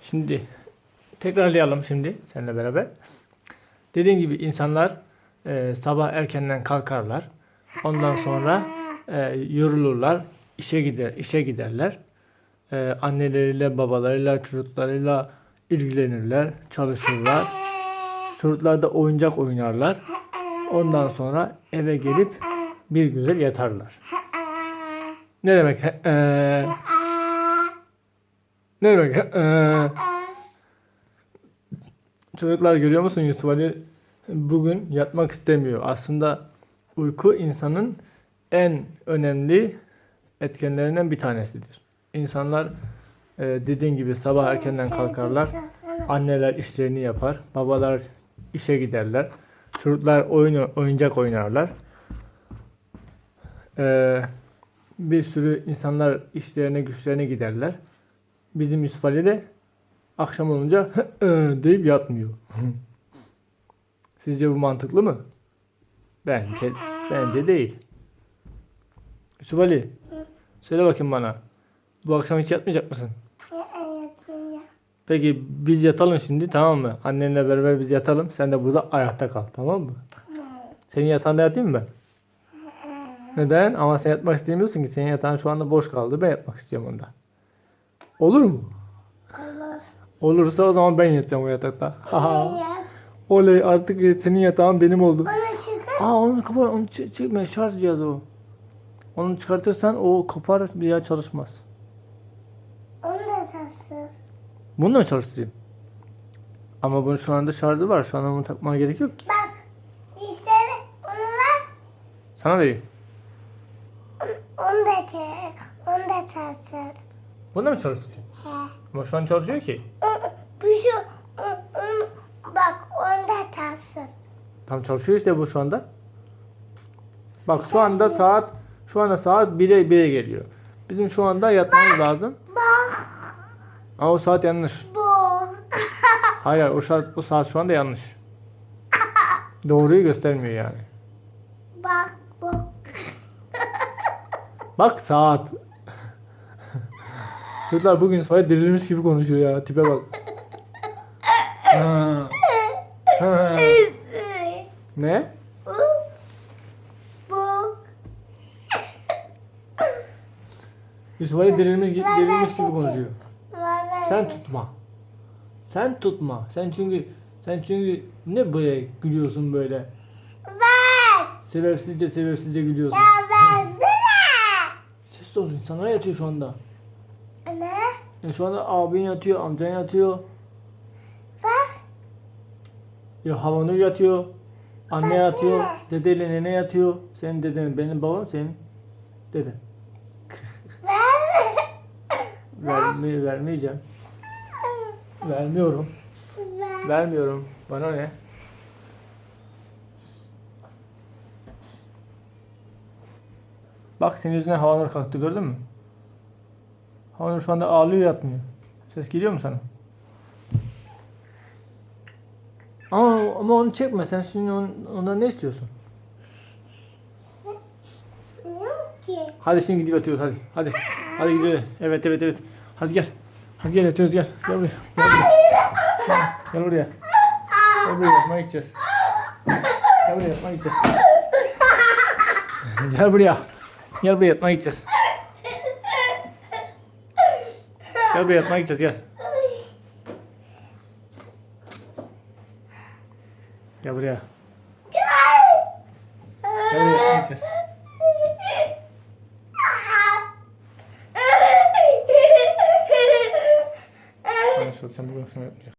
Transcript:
Şimdi tekrarlayalım şimdi seninle beraber. Dediğim gibi insanlar e, sabah erkenden kalkarlar. Ondan sonra e, yorulurlar. işe gider, işe giderler. E, anneleriyle, babalarıyla, çocuklarıyla ilgilenirler, çalışırlar. Çocuklar da oyuncak oynarlar. Ondan sonra eve gelip bir güzel yatarlar. Ne demek? eee? Ne demek? eee? Çocuklar görüyor musun Yusuf Ali bugün yatmak istemiyor. Aslında uyku insanın en önemli etkenlerinden bir tanesidir. İnsanlar e, dediğin gibi sabah erkenden kalkarlar. Anneler işlerini yapar. Babalar işe giderler. Çocuklar oyun oyuncak oynarlar. Ee, bir sürü insanlar işlerine güçlerine giderler. Bizim Yusuf Ali de akşam olunca deyip yatmıyor. Sizce bu mantıklı mı? Bence bence değil. Yusuf Ali, söyle bakayım bana. Bu akşam hiç yatmayacak mısın? Peki biz yatalım şimdi tamam mı? Annenle beraber biz yatalım. Sen de burada ayakta kal tamam mı? Senin yatağında yatayım mı ben? Neden? Ama sen yatmak istemiyorsun ki. Senin yatağın şu anda boş kaldı. Ben yatmak istiyorum onda. Olur mu? Olur. Olursa o zaman ben yatacağım o yatakta. Haha. Oley artık senin yatağın benim oldu. Onu çıkar. Aa onu kapat onu çı- çekme şarj cihazı o. Onu çıkartırsan o kopar bir daha çalışmaz. Onu da taşır. Bunu da mı çalıştırayım? Ama bunun şu anda şarjı var. Şu anda bunu takmaya gerek yok ki. Bak. Dişleri onu ver. Sana vereyim. Onu da. Onu da taşır. Bunu da mı çalıştırayım? He. Ama şu an çalışıyor ki. Bir şu. onu- Bak onu da taşır. Tam çalışıyor işte bu şu anda. Bak şu anda saat şu anda saat 1'e 1'e geliyor. Bizim şu anda yatmamız lazım. Bak. Ama o saat yanlış. Bu. Hayır o saat, o saat şu anda yanlış. Doğruyu göstermiyor yani. Bak bu. Bak saat. Çocuklar bugün sonra delirmiş gibi konuşuyor ya. Tipe bak. Ha. Ha. Ne? Yusuf Ali delirmiş, gibi- delirmiş gibi konuşuyor. Sen tutma. Sen tutma. Sen çünkü sen çünkü ne böyle gülüyorsun böyle? Sebepsizce sebepsizce gülüyorsun. Ses ol insanlar yatıyor şu anda. Ne? Ya şu anda abin yatıyor, amcan yatıyor. Ver. Ya Havanur yatıyor. Anne Versene. yatıyor. Dedeyle nene yatıyor. Senin deden, benim babam senin deden. Ver. Verme, vermeyeceğim. Vermiyorum. Ver. Vermiyorum. Bana ne? Bak senin yüzünden Havanur kalktı gördün mü? Havanur şu anda ağlıyor yatmıyor. Ses geliyor mu sana? Ama, ama onu çekme sen şimdi on- ondan ne istiyorsun? Hadi şimdi gidip yatıyoruz hadi. Hadi. Hadi gidiyoruz. Evet evet evet. Hadi gel. Hadi gel yatıyoruz gel. Gel buraya. Gel buraya. Gel buraya. Gel buraya yatmaya gideceğiz. Gel buraya yatmaya gideceğiz. Gel buraya. Gel buraya yatmaya gideceğiz. Gel buraya yatmaya gideceğiz gel. Gel buraya. Gel buraya yatmaya gideceğiz. Anlaşıldı sen bugün akşam yapmayacaksın.